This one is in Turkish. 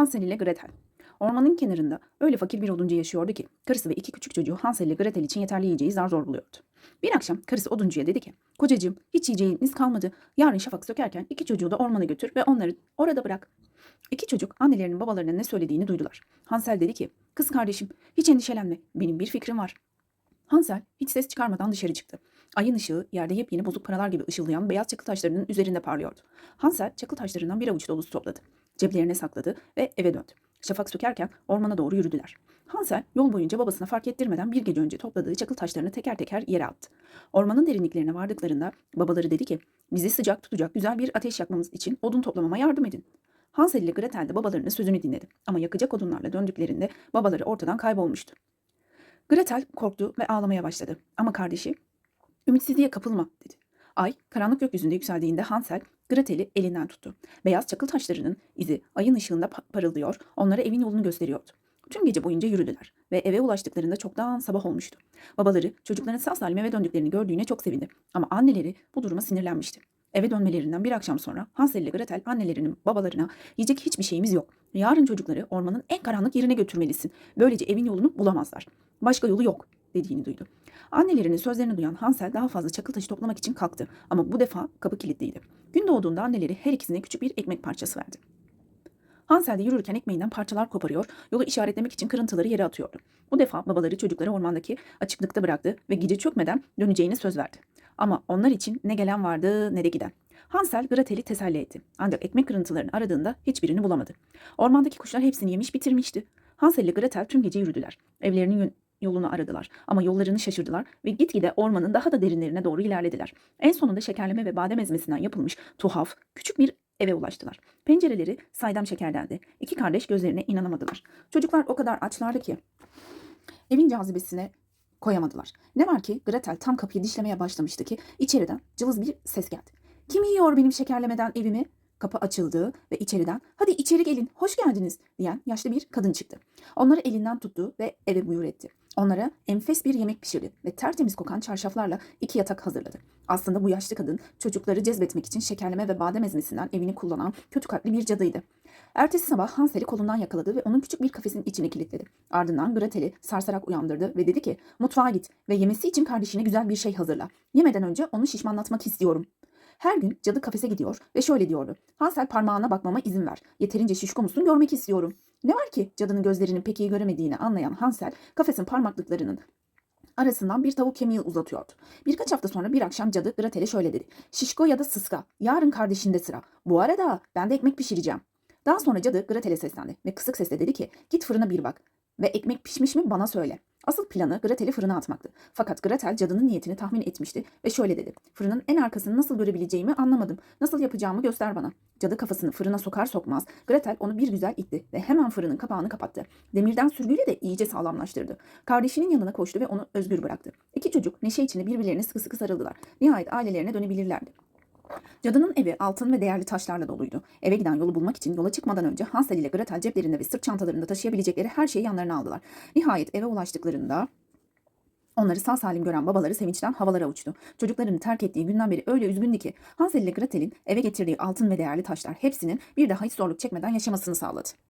Hansel ile Gretel. Ormanın kenarında öyle fakir bir oduncu yaşıyordu ki karısı ve iki küçük çocuğu Hansel ile Gretel için yeterli yiyeceği zar zor buluyordu. Bir akşam karısı oduncuya dedi ki kocacığım hiç yiyeceğiniz kalmadı. Yarın şafak sökerken iki çocuğu da ormana götür ve onları orada bırak. İki çocuk annelerinin babalarına ne söylediğini duydular. Hansel dedi ki kız kardeşim hiç endişelenme benim bir fikrim var. Hansel hiç ses çıkarmadan dışarı çıktı. Ayın ışığı yerde yepyeni bozuk paralar gibi ışıldayan beyaz çakıl taşlarının üzerinde parlıyordu. Hansel çakıl taşlarından bir avuç dolusu topladı. Ceplerine sakladı ve eve döndü. Şafak sökerken ormana doğru yürüdüler. Hansel yol boyunca babasına fark ettirmeden bir gece önce topladığı çakıl taşlarını teker teker yere attı. Ormanın derinliklerine vardıklarında babaları dedi ki bizi sıcak tutacak güzel bir ateş yakmamız için odun toplamama yardım edin. Hansel ile Gretel de babalarının sözünü dinledi ama yakacak odunlarla döndüklerinde babaları ortadan kaybolmuştu. Gretel korktu ve ağlamaya başladı ama kardeşi ümitsizliğe kapılma dedi. Ay karanlık gökyüzünde yükseldiğinde Hansel Gretel'i elinden tuttu. Beyaz çakıl taşlarının izi ayın ışığında pa- parıldıyor, onlara evin yolunu gösteriyordu. Tüm gece boyunca yürüdüler ve eve ulaştıklarında çoktan sabah olmuştu. Babaları çocukların sağ salim eve döndüklerini gördüğüne çok sevindi ama anneleri bu duruma sinirlenmişti. Eve dönmelerinden bir akşam sonra Hansel ile Gretel annelerinin babalarına yiyecek hiçbir şeyimiz yok. Yarın çocukları ormanın en karanlık yerine götürmelisin. Böylece evin yolunu bulamazlar. Başka yolu yok dediğini duydu. Annelerinin sözlerini duyan Hansel daha fazla çakıl taşı toplamak için kalktı ama bu defa kapı kilitliydi. Gün doğduğunda anneleri her ikisine küçük bir ekmek parçası verdi. Hansel de yürürken ekmeğinden parçalar koparıyor, yolu işaretlemek için kırıntıları yere atıyordu. Bu defa babaları çocukları ormandaki açıklıkta bıraktı ve gece çökmeden döneceğine söz verdi. Ama onlar için ne gelen vardı ne de giden. Hansel Gretel'i teselli etti. Ancak ekmek kırıntılarını aradığında hiçbirini bulamadı. Ormandaki kuşlar hepsini yemiş bitirmişti. Hansel ile Gretel tüm gece yürüdüler. Evlerinin yolunu aradılar ama yollarını şaşırdılar ve gitgide ormanın daha da derinlerine doğru ilerlediler. En sonunda şekerleme ve badem ezmesinden yapılmış tuhaf, küçük bir eve ulaştılar. Pencereleri saydam şekerdendi. İki kardeş gözlerine inanamadılar. Çocuklar o kadar açlardı ki evin cazibesine koyamadılar. Ne var ki Gretel tam kapıyı dişlemeye başlamıştı ki içeriden cılız bir ses geldi. Kim yiyor benim şekerlemeden evimi? Kapı açıldı ve içeriden hadi içeri gelin hoş geldiniz diyen yaşlı bir kadın çıktı. Onları elinden tuttu ve eve buyur etti. Onlara enfes bir yemek pişirdi ve tertemiz kokan çarşaflarla iki yatak hazırladı. Aslında bu yaşlı kadın çocukları cezbetmek için şekerleme ve badem ezmesinden evini kullanan kötü kalpli bir cadıydı. Ertesi sabah Hansel'i kolundan yakaladı ve onun küçük bir kafesin içine kilitledi. Ardından Gretel'i sarsarak uyandırdı ve dedi ki mutfağa git ve yemesi için kardeşine güzel bir şey hazırla. Yemeden önce onu şişmanlatmak istiyorum. Her gün cadı kafese gidiyor ve şöyle diyordu. Hansel parmağına bakmama izin ver. Yeterince şişko musun görmek istiyorum. Ne var ki cadının gözlerinin pek iyi göremediğini anlayan Hansel kafesin parmaklıklarının arasından bir tavuk kemiği uzatıyordu. Birkaç hafta sonra bir akşam cadı Gretel'e şöyle dedi. Şişko ya da sıska yarın kardeşinde sıra. Bu arada ben de ekmek pişireceğim. Daha sonra cadı Gretel'e seslendi ve kısık sesle dedi ki git fırına bir bak ve ekmek pişmiş mi bana söyle. Asıl planı Gretel'i fırına atmaktı. Fakat Gretel cadının niyetini tahmin etmişti ve şöyle dedi. Fırının en arkasını nasıl görebileceğimi anlamadım. Nasıl yapacağımı göster bana. Cadı kafasını fırına sokar sokmaz Gretel onu bir güzel itti ve hemen fırının kapağını kapattı. Demirden sürgüyle de iyice sağlamlaştırdı. Kardeşinin yanına koştu ve onu özgür bıraktı. İki çocuk neşe içinde birbirlerine sıkı sıkı sarıldılar. Nihayet ailelerine dönebilirlerdi. Cadının evi altın ve değerli taşlarla doluydu. Eve giden yolu bulmak için yola çıkmadan önce Hansel ile Gretel ceplerinde ve sırt çantalarında taşıyabilecekleri her şeyi yanlarına aldılar. Nihayet eve ulaştıklarında onları sağ salim gören babaları sevinçten havalara uçtu. Çocuklarını terk ettiği günden beri öyle üzgündü ki Hansel ile Gretel'in eve getirdiği altın ve değerli taşlar hepsinin bir daha hiç zorluk çekmeden yaşamasını sağladı.